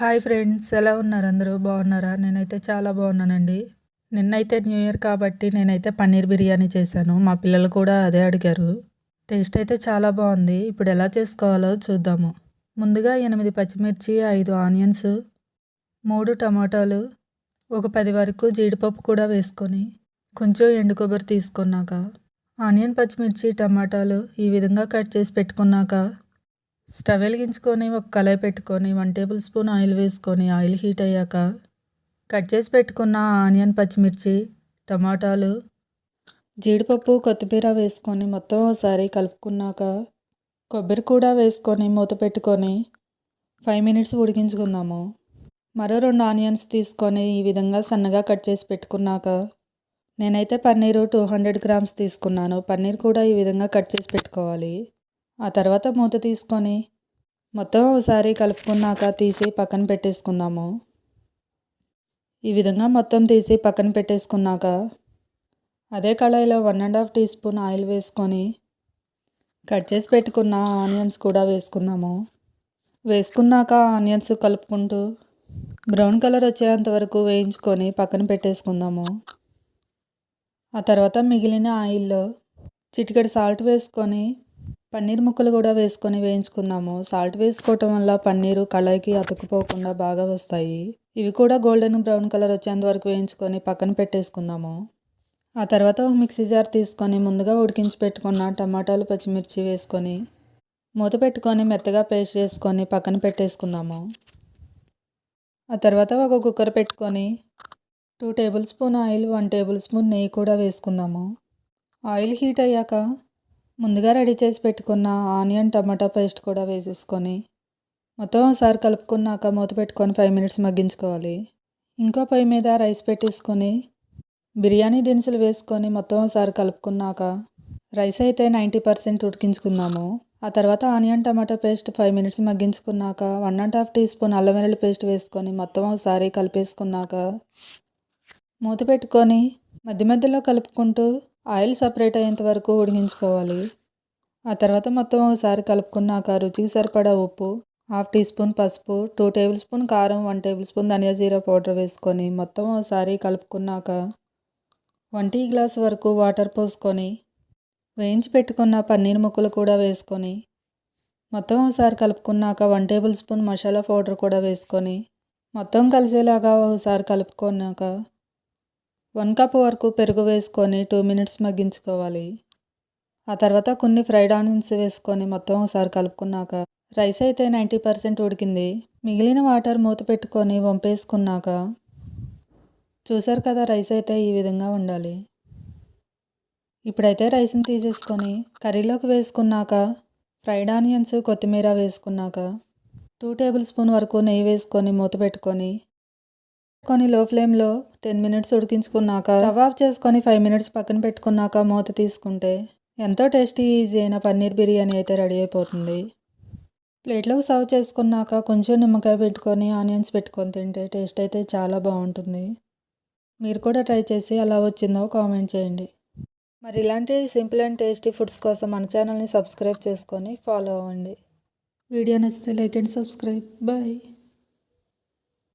Hi friends ఎలా ఉన్నారు అందరూ? బాగున్నారా? నేనైతే చాలా బాగున్నానండి. నిన్నైతే న్యూ ఇయర్ కాబట్టి నేనైతే పన్నీర్ బిర్యానీ చేశాను. మా పిల్లలు కూడా అదే అడిగారు. టేస్ట్ అయితే చాలా బాగుంది. ఇప్పుడు ఎలా చేసుకోవాలో చూద్దాము. ముందుగా ఎనిమిది పచ్చిమిర్చి ఐదు ఆనియన్స్ మూడు టమాటాలు ఒక పది వరకు జీడిపప్పు కూడా వేసుకొని కొంచెం ఎండు కొబ్బరి తీసుకున్నాక ఆనియన్ పచ్చిమిర్చి టమాటాలు ఈ విధంగా కట్ చేసి పెట్టుకున్నాక స్టవ్ వెలిగించుకొని ఒక కళాయి పెట్టుకొని వన్ టేబుల్ స్పూన్ ఆయిల్ వేసుకొని ఆయిల్ హీట్ అయ్యాక కట్ చేసి పెట్టుకున్న ఆనియన్ పచ్చిమిర్చి టమాటాలు జీడిపప్పు కొత్తిమీర వేసుకొని మొత్తం ఒకసారి కలుపుకున్నాక కొబ్బరి కూడా వేసుకొని మూత పెట్టుకొని ఫైవ్ మినిట్స్ ఉడికించుకుందాము. మరో రెండు ఆనియన్స్ తీసుకొని ఈ విధంగా సన్నగా కట్ చేసి పెట్టుకున్నాక నేనైతే పన్నీరు టూ హండ్రెడ్ గ్రామ్స్ తీసుకున్నాను. పన్నీర్ కూడా ఈ విధంగా కట్ చేసి పెట్టుకోవాలి. ఆ తర్వాత మూత తీసుకొని మొత్తం ఒకసారి కలుపుకున్నాక తీసి పక్కన పెట్టేసుకుందాము. ఈ విధంగా మొత్తం తీసి పక్కన పెట్టేసుకున్నాక అదే కళాయిలో one and half teaspoon oil వేసుకొని కట్ చేసి పెట్టుకున్న ఆనియన్స్ కూడా వేసుకుందాము. వేసుకున్నాక ఆనియన్స్ కలుపుకుంటూ బ్రౌన్ కలర్ వచ్చేంత వరకు వేయించుకొని పక్కన పెట్టేసుకుందాము. ఆ తర్వాత మిగిలిన ఆయిల్లో చిటికెడు సాల్ట్ వేసుకొని పన్నీర్ ముక్కలు కూడా వేసుకొని వేయించుకుందాము. సాల్ట్ వేసుకోవటం వల్ల పన్నీరు కళాయికి అతుక్కుపోకుండా బాగా వస్తాయి. ఇవి కూడా గోల్డెన్ బ్రౌన్ కలర్ వచ్చేంత వరకు వేయించుకొని పక్కన పెట్టేసుకుందాము. ఆ తర్వాత ఒక మిక్సీ జార్ తీసుకొని ముందుగా ఉడికించి పెట్టుకున్న టమాటాలు పచ్చిమిర్చి వేసుకొని మూత పెట్టుకొని మెత్తగా పేస్ట్ చేసుకొని పక్కన పెట్టేసుకుందాము. ఆ తర్వాత ఒక కుక్కర్ పెట్టుకొని two tablespoon oil one tablespoon నెయ్యి కూడా వేసుకుందాము. ఆయిల్ హీట్ అయ్యాక ముందుగా రెడీ చేసి పెట్టుకున్న ఆనియన్ టమాటా పేస్ట్ కూడా వేసేసుకొని మొత్తం ఒకసారి కలుపుకున్నాక మూత పెట్టుకొని ఫైవ్ మినిట్స్ మగ్గించుకోవాలి. ఇంకో పొయ్యి మీద రైస్ పెట్టేసుకొని బిర్యానీ దినుసులు వేసుకొని మొత్తం ఒకసారి కలుపుకున్నాక రైస్ అయితే నైంటీ పర్సెంట్ ఉడికించుకుందాము ఆ తర్వాత ఆనియన్ టమాటా పేస్ట్ ఫైవ్ మినిట్స్ మగ్గించుకున్నాక one and half teaspoon అల్లం వెల్లుల్లి పేస్ట్ వేసుకొని మొత్తం ఒకసారి కలిపేసుకున్నాక మూత పెట్టుకొని మధ్య మధ్యలో కలుపుకుంటూ ఆయిల్ సపరేట్ అయ్యేంత వరకు ఉడికించుకోవాలి. ఆ తర్వాత మొత్తం ఒకసారి కలుపుకున్నాక రుచికి సరిపడా ఉప్పు హాఫ్ టీ స్పూన్ పసుపు టూ టేబుల్ స్పూన్ కారం వన్ టేబుల్ స్పూన్ ధనియా జీరా పౌడర్ వేసుకొని మొత్తం ఒకసారి కలుపుకున్నాక వన్ టీ గ్లాస్ వరకు వాటర్ పోసుకొని వేయించి పెట్టుకున్న పన్నీర్ ముక్కలు కూడా వేసుకొని మొత్తం ఒకసారి కలుపుకున్నాక one tablespoon masala powder కూడా వేసుకొని మొత్తం కలిసేలాగా ఒకసారి కలుపుకున్నాక వన్ కప్ వరకు పెరుగు వేసుకొని టూ మినిట్స్ మగ్గించుకోవాలి. ఆ తర్వాత కొన్ని ఫ్రైడ్ ఆనియన్స్ వేసుకొని మొత్తం ఒకసారి కలుపుకున్నాక రైస్ అయితే నైంటీ పర్సెంట్ ఉడికింది. మిగిలిన వాటర్ మూత పెట్టుకొని వంపేసుకున్నాక చూసారు కదా రైస్ అయితే ఈ విధంగా ఉండాలి. ఇప్పుడైతే రైస్ని తీసేసుకొని కర్రీలోకి వేసుకున్నాక ఫ్రైడ్ ఆనియన్స్ కొత్తిమీర వేసుకున్నాక టూ టేబుల్ స్పూన్ వరకు నెయ్యి వేసుకొని మూత పెట్టుకొని కొన్ని లో ఫ్లేమ్లో టెన్ మినిట్స్ ఉడికించుకున్నాక స్టవ్ ఆఫ్ చేసుకొని ఫైవ్ మినిట్స్ పక్కన పెట్టుకున్నాక మూత తీసుకుంటే ఎంతో టేస్టీ ఈజీ అయిన పన్నీర్ బిర్యానీ అయితే రెడీ అయిపోతుంది. ప్లేట్లోకి సర్వ్ చేసుకున్నాక కొంచెం నిమ్మకాయ పెట్టుకొని ఆనియన్స్ పెట్టుకొని తింటే టేస్ట్ అయితే చాలా బాగుంటుంది. మీరు కూడా ట్రై చేసి ఎలా వచ్చిందో కామెంట్ చేయండి. మరి ఇలాంటి సింపుల్ అండ్ టేస్టీ ఫుడ్స్ కోసం మన ఛానల్ని సబ్స్క్రైబ్ చేసుకొని ఫాలో అవ్వండి. వీడియో నచ్చితే లైక్ అండ్ సబ్స్క్రైబ్. బాయ్.